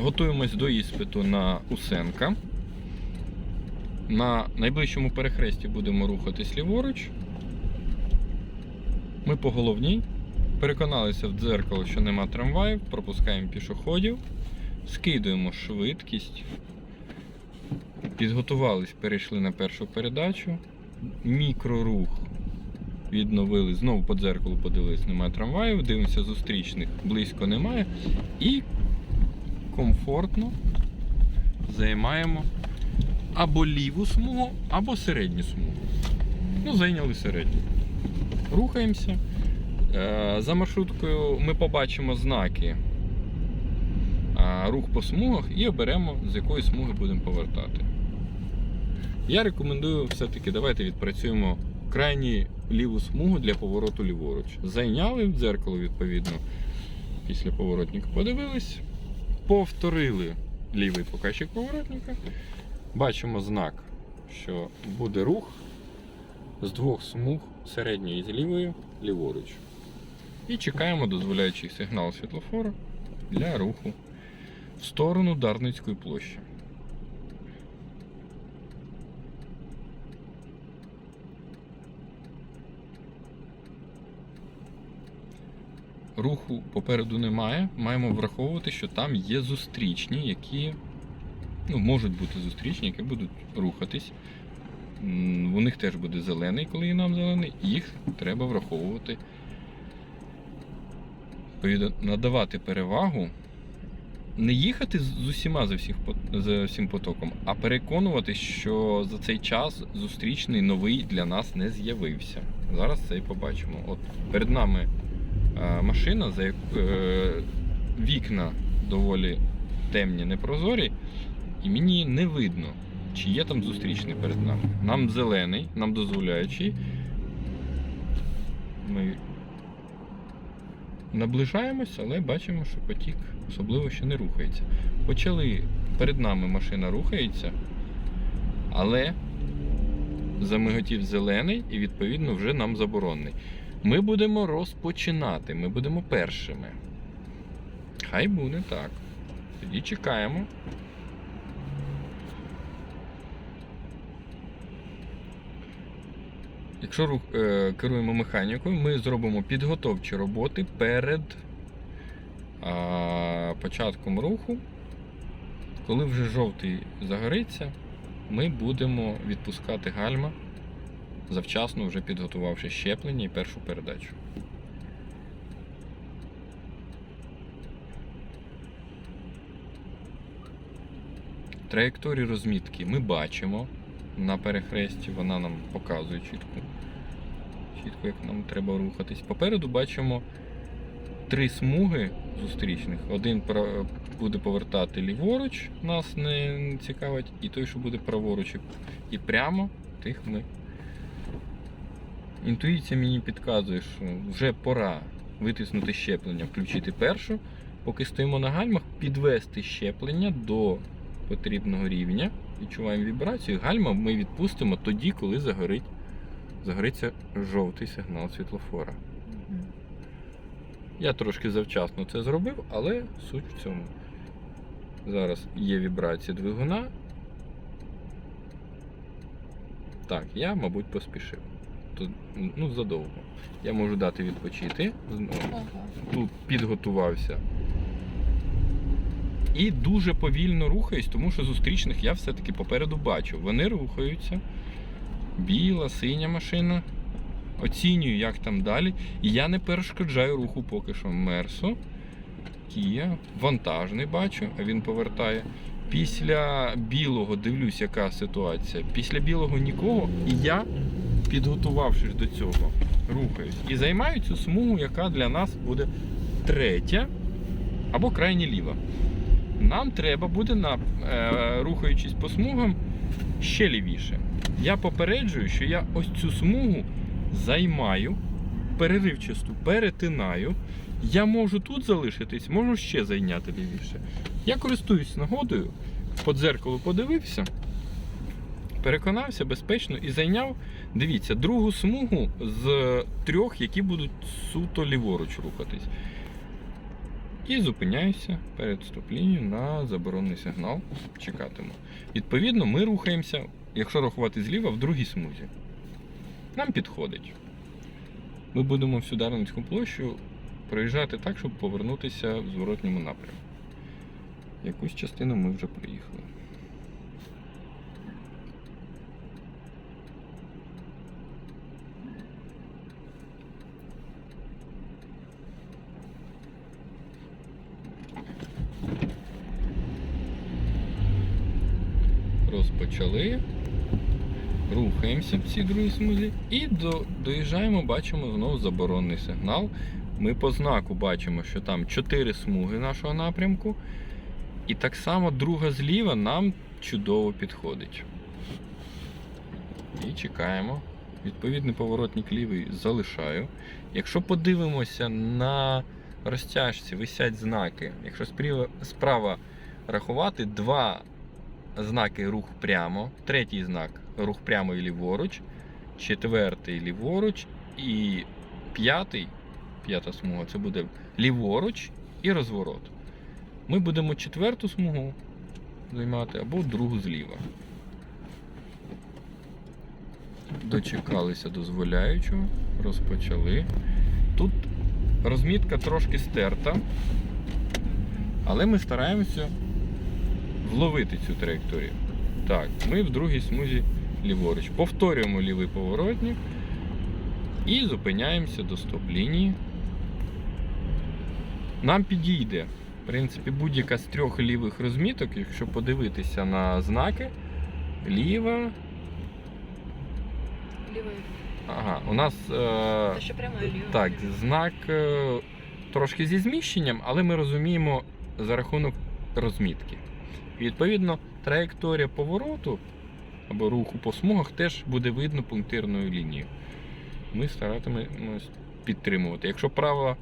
Готуємось до іспиту на Усенка. На найближчому перехресті будемо рухатись ліворуч. Ми по головній. Переконалися в дзеркало, що нема трамваїв, пропускаємо пішоходів, скидуємо швидкість. Підготувались, перейшли на першу передачу. Мікрорух відновили. Знову по дзеркалу подивились, немає трамваїв, дивимося зустрічних, близько немає. І комфортно займаємо або ліву смугу, або середню смугу. Ну, зайняли середню. Рухаємося. Е, За маршруткою ми побачимо знаки рух по смугах і оберемо, з якої смуги будемо повертати. Я рекомендую все-таки давайте відпрацюємо крайню ліву смугу для повороту ліворуч. Зайняли в дзеркало, відповідно, після поворотника подивились, повторили лівий показчик поворотника. Бачимо знак, що буде рух з двох смуг середньої з лівою ліворуч. І чекаємо дозволяючий сигнал світлофору для руху в сторону Дарницької площі. Руху попереду немає. Маємо враховувати, що там є зустрічні, які ну, можуть бути зустрічні, які будуть рухатись. У них теж буде зелений, коли і нам зелений, їх треба враховувати. Надавати перевагу, не їхати з усіма за, всіх, за всім потоком, а переконувати, що за цей час зустрічний новий для нас не з'явився. Зараз це і побачимо. От перед нами машина, за е, вікна доволі темні, непрозорі, і мені не видно, чи є там зустрічний перед нами. Нам зелений, нам дозволяючий. Ми наближаємось, але бачимо, що потік особливо ще не рухається. Почали перед нами машина рухається, але замиготів зелений і відповідно вже нам заборонений. Ми будемо розпочинати, ми будемо першими. Хай буде так. Тоді чекаємо. Якщо рух, е, керуємо механікою, ми зробимо підготовчі роботи перед а, початком руху. Коли вже жовтий загориться, ми будемо відпускати гальма, завчасно вже підготувавши щеплення і першу передачу. Траєкторію розмітки ми бачимо на перехресті, вона нам показує чітко, чітко, як нам треба рухатись. Попереду бачимо три смуги зустрічних. Один буде повертати ліворуч, нас не цікавить, і той, що буде праворуч і- прямо, тих ми. Інтуїція мені підказує, що вже пора витиснути щеплення, включити першу, поки стоїмо на гальмах, підвести щеплення до потрібного рівня. Відчуваємо вібрацію. Гальма ми відпустимо тоді, коли загорить, загориться жовтий сигнал світлофора. Я трошки завчасно це зробив, але суть в цьому. Зараз є вібрація двигуна. Так, я, мабуть, поспішив. Тут, ну, задовго. Я можу дати відпочити. Ага. тут підготувався. І дуже повільно рухаюсь, тому що зустрічних я все-таки попереду бачу. Вони рухаються. Біла, синя машина. Оцінюю, як там далі. І я не перешкоджаю руху поки що. Мерсо, Кія, вантажний бачу, а він повертає. Після білого дивлюсь, яка ситуація. Після білого нікого. І я, підготувавшись до цього, рухаюсь. І займаю цю смугу, яка для нас буде третя або крайня ліва. Нам треба буде, на, е, рухаючись по смугам, ще лівіше. Я попереджую, що я ось цю смугу займаю, переривчасту перетинаю. Я можу тут залишитись, можу ще зайняти лівіше. Я користуюсь нагодою, по дзеркалу подивився, переконався безпечно і зайняв, дивіться, другу смугу з трьох, які будуть суто ліворуч рухатись. І зупиняюся перед стоп-лінією на заборонений сигнал. Чекатиму. Відповідно, ми рухаємося, якщо рахувати зліва, в другій смузі. Нам підходить. Ми будемо всю Дарницьку площу проїжджати так, щоб повернутися в зворотньому напрямку. Якусь частину ми вже проїхали. Розпочали. Рухаємося в цій другій смузі і до, доїжджаємо, бачимо знову заборонний сигнал. Ми по знаку бачимо, що там 4 смуги нашого напрямку. І так само друга зліва нам чудово підходить. І чекаємо. Відповідний поворотник лівий залишаю. Якщо подивимося на розтяжці, висять знаки. Якщо справа, справа рахувати, два знаки рух прямо, третій знак рух прямо і ліворуч, четвертий ліворуч і п'ятий, п'ята смуга це буде ліворуч і розворот. Ми будемо четверту смугу займати або другу зліва. Дочекалися дозволяючого, розпочали. Тут розмітка трошки стерта, але ми стараємося вловити цю траєкторію. Так, ми в другій смузі ліворуч. Повторюємо лівий поворотник і зупиняємося до стоп-лінії. Нам підійде, в принципі, будь-яка з трьох лівих розміток, якщо подивитися на знаки, ліва. Лівою. Ага, у нас е, що прямо і лівою. так, знак е, трошки зі зміщенням, але ми розуміємо за рахунок розмітки. І, відповідно, траєкторія повороту або руху по смугах теж буде видно пунктирною лінією. Ми старатимемось підтримувати. Якщо права,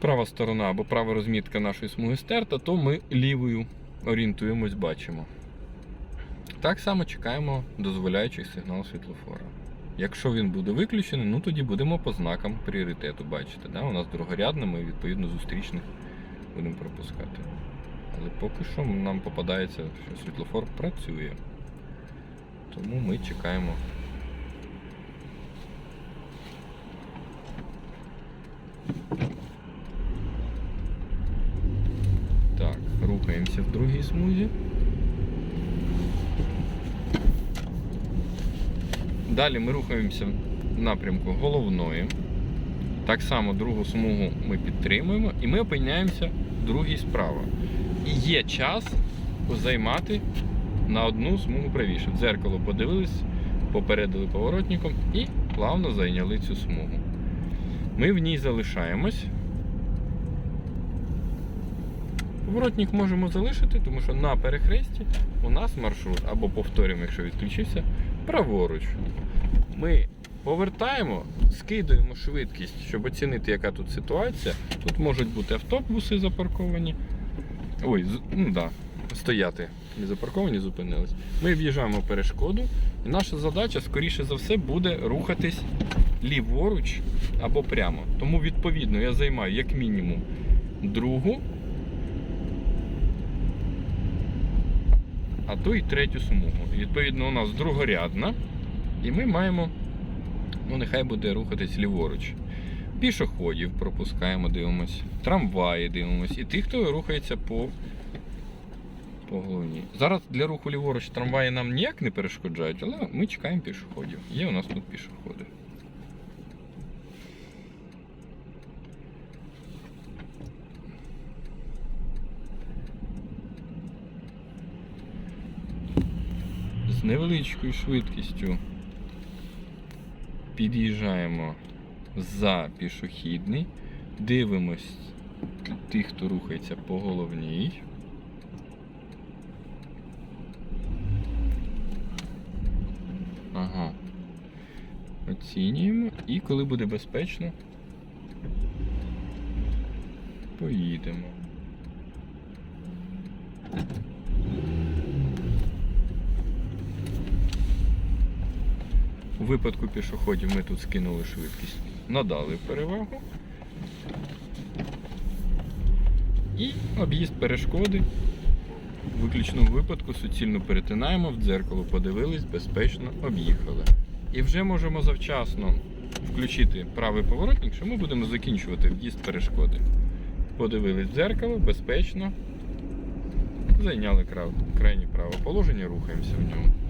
права сторона або права розмітка нашої смуги стерта, то ми лівою орієнтуємось, бачимо. Так само чекаємо дозволяючих сигнал світлофора. Якщо він буде виключений, ну тоді будемо по знакам пріоритету бачити. Да? У нас другорядна, ми відповідно зустрічних будемо пропускати. Але поки що нам попадається, що світлофор працює. Тому ми чекаємо. Так, рухаємося в другій смузі. Далі ми рухаємося в напрямку головної. Так само другу смугу ми підтримуємо і ми опиняємося в другій справа. Є час займати на одну смугу правіше. В дзеркало подивились, попередили поворотником і плавно зайняли цю смугу. Ми в ній залишаємось. Поворотник можемо залишити, тому що на перехресті у нас маршрут, або повторюємо, якщо відключився, праворуч. Ми повертаємо, скидуємо швидкість, щоб оцінити, яка тут ситуація. Тут можуть бути автобуси запарковані. Ой, ну да, стояти. Не запарковані, зупинились. Ми в'їжджаємо в перешкоду, і наша задача, скоріше за все, буде рухатись ліворуч або прямо. Тому, відповідно, я займаю як мінімум другу, а то і третю смугу. Відповідно, у нас другорядна, і ми маємо, ну нехай буде рухатись ліворуч. Пішоходів пропускаємо, дивимось, трамваї дивимось, і тих, хто рухається по, по головній. Зараз для руху ліворуч трамваї нам ніяк не перешкоджають, але ми чекаємо пішоходів. Є у нас тут пішоходи. З невеличкою швидкістю під'їжджаємо за пішохідний, дивимось тих, хто рухається по головній. Ага. Оцінюємо і коли буде безпечно, поїдемо. У випадку пішоходів ми тут скинули швидкість, надали перевагу. І об'їзд перешкоди. В виключному випадку суцільно перетинаємо, в дзеркало подивились, безпечно об'їхали. І вже можемо завчасно включити правий поворотник, що ми будемо закінчувати в'їзд перешкоди. Подивились в дзеркало, безпечно. Зайняли крайнє праве положення, рухаємося в ньому.